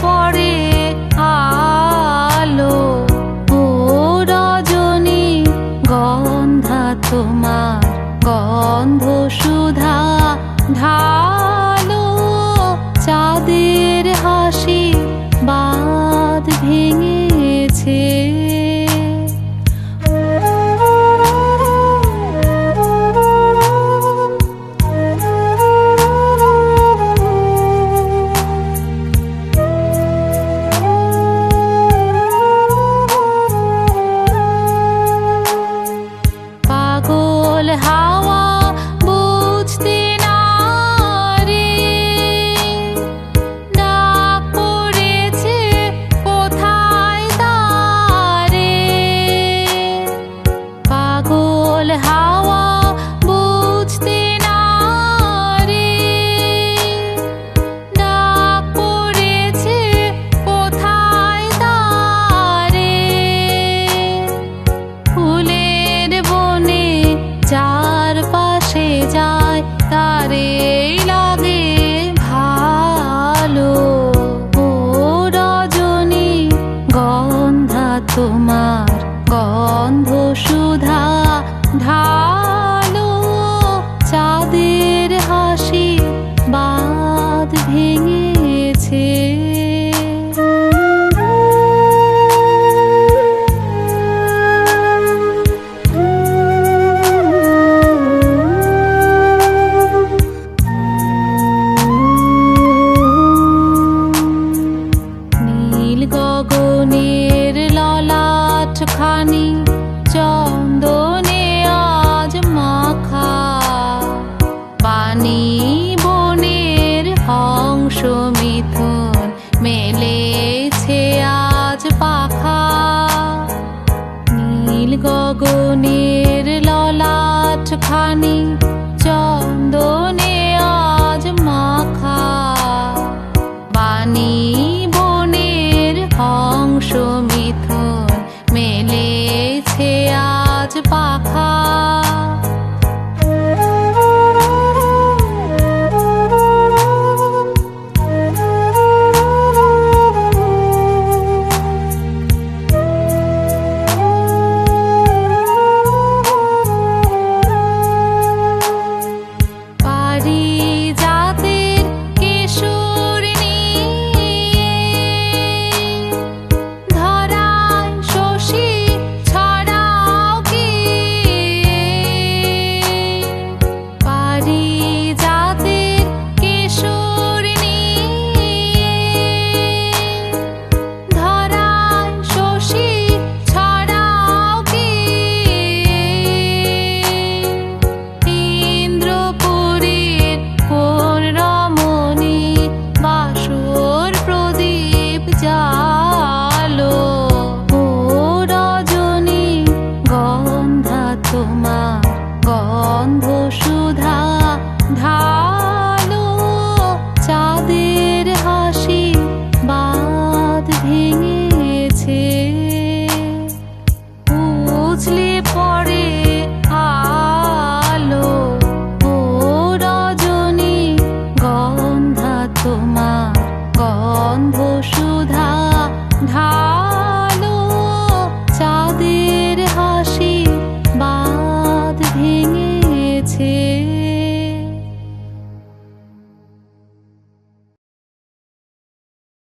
পরে আলো ও রজনী গন্ধা তোমার গন্ধ সুধা ধা গগনের ললাট খানি চন্দনে আজ মাখা। বানি বনের হংস মিথুন মেলেছে আজ পাখা। ready.